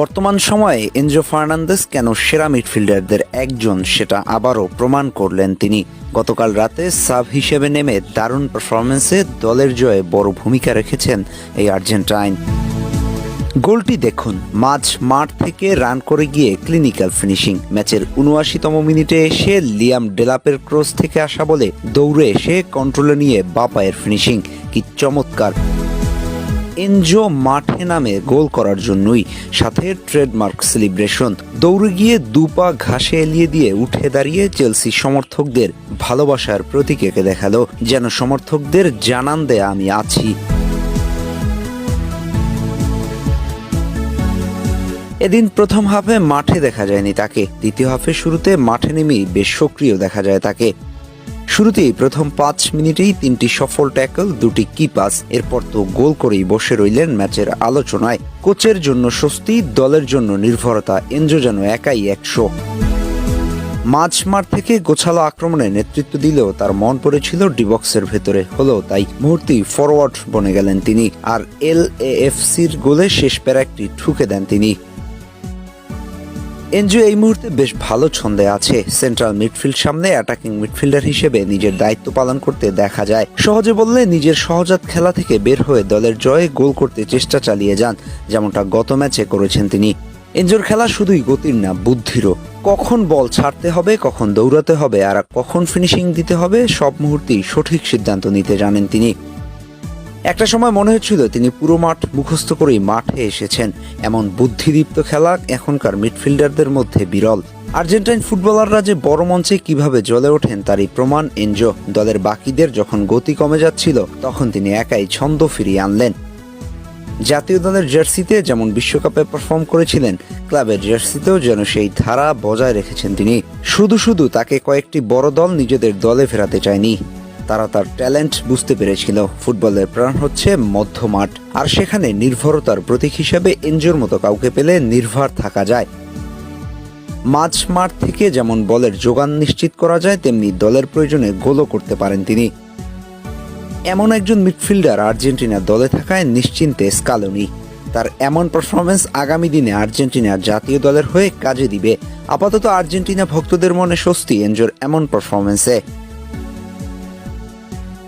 বর্তমান সময়ে Enzo Fernandez কেন সেরা মিডফিল্ডারদের একজন সেটা আবারও প্রমাণ করলেন তিনি। গতকাল রাতে সাব হিসেবে নেমে দারুণ পারফরমেন্সে দলের জয়ে বড় ভূমিকা রেখেছেন এই আর্জেন্টাইন। গোলটি দেখুন, মাঝ মাঠ থেকে রান করে গিয়ে ক্লিনিক্যাল ফিনিশিং। ম্যাচের উনআশিতম মিনিটে এসে লিয়াম ডেলাপের ক্রস থেকে আসা বলে দৌড়ে এসে কন্ট্রোলে নিয়ে বাপায়ের ফিনিশিং। কি চমৎকার! এনজো মাঠে নামে গোল করার জন্যই সাথে ট্রেডমার্ক সেলিব্রেশন। দৌড়ে গিয়ে দুপা ঘাসে এলিয়ে দিয়ে উঠে দাঁড়িয়ে চেলসি সমর্থকদের ভালোবাসার প্রতীক এঁকে দেখাল, যেন সমর্থকদের জানান দেয়া আমি আছি। এদিন প্রথম হাফে মাঠে দেখা যায়নি তাকে, দ্বিতীয় হাফে শুরুতে মাঠে নেমেই বেশ সক্রিয় দেখা যায় তাকে। শুরুতেই প্রথম পাঁচ মিনিটেই তিনটি সফল ট্যাকল, দুটি কি পাস এরপর তো গোল করেই বসে রইলেন ম্যাচের আলোচনায়। কোচের জন্য স্বস্তি, দলের জন্য নির্ভরতা, এনজো যেন একাই একশো মাঝ মাঠ থেকে গোছালো আক্রমণে নেতৃত্ব দিলেও তার মন পড়েছিল ডিবক্সের ভেতরে। হলেও তাই মুহূর্তেই ফরওয়ার্ড বনে গেলেন তিনি। আর এল এএফসির গোলে শেষ প্যারাকটি ঠুকে দেন তিনি। এনজো এই মুহূর্তে বেশ ভালো ছন্দে আছে। সেন্ট্রাল মিডফিল্ড সামনে অ্যাটাকিং মিডফিল্ডার হিসেবে নিজের দায়িত্ব পালন করতে দেখা যায়। সহজে বললে নিজের সহজাত খেলা থেকে বের হয়ে দলের জয়ে গোল করতে চেষ্টা চালিয়ে যান, যেমনটা গত ম্যাচে করেছেন তিনি। এনজোর খেলা শুধুই গতির না, বুদ্ধিরও। কখন বল ছাড়তে হবে, কখন দৌড়াতে হবে, আর কখন ফিনিশিং দিতে হবে, সব মুহূর্তেই সঠিক সিদ্ধান্ত নিতে জানেন তিনি। একটা সময় মনে হচ্ছিল তিনি পুরো মাঠ মুখস্থ করেই মাঠে এসেছেন। এমন বুদ্ধিদীপ্ত খেলা এখনকার মিডফিল্ডারদের মধ্যে বিরল। আর্জেন্টাইন ফুটবলাররা যে বড় মঞ্চে কীভাবে জ্বলে ওঠেন তারই প্রমাণ এনজো। দলের বাকিদের যখন গতি কমে যাচ্ছিল, তখন তিনি একাই ছন্দ ফিরিয়ে আনলেন। জাতীয় দলের জার্সিতে যেমন বিশ্বকাপে পারফর্ম করেছিলেন, ক্লাবের জার্সিতেও যেন সেই ধারা বজায় রেখেছেন তিনি। শুধু শুধু তাকে কয়েকটি বড় দল নিজেদের দলে ফেরাতে চায়নি। তারা তার ট্যালেন্ট বুঝতে পেরেছিল। ফুটবলের প্রাণ হচ্ছে মধ্যমাঠ। আর সেখানে নির্ভরতার প্রতীক হিসেবে এনজোর মতো কাউকে পেলে নির্ভর থাকা যায়। মাঝ মাঠ থেকে যেমন বলের যোগান নিশ্চিত করা যায়, তেমনি দলের প্রয়োজনে গোলও করতে পারেন তিনি। এমন একজন মিডফিল্ডার আর্জেন্টিনা দলে থাকায় নিশ্চিন্তে স্কালোনি। তার এমন পারফরমেন্স আগামী দিনে আর্জেন্টিনার জাতীয় দলের হয়ে কাজে দিবে। আপাতত আর্জেন্টিনা ভক্তদের মনে স্বস্তি, এনজোর এমন পারফরমেন্সে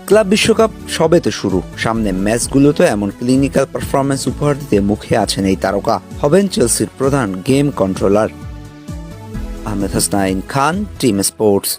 ক্লাব বিশ্বকাপ সবে তো শুরু। সামনে ম্যাচগুলোতে এমন ক্লিনিক্যাল পারফরমেন্স উপহার দিতে মুখে আছেন এই তারকা। হবেন চেলসির প্রধান game controller Ahmed Hasnain Khan, team sports.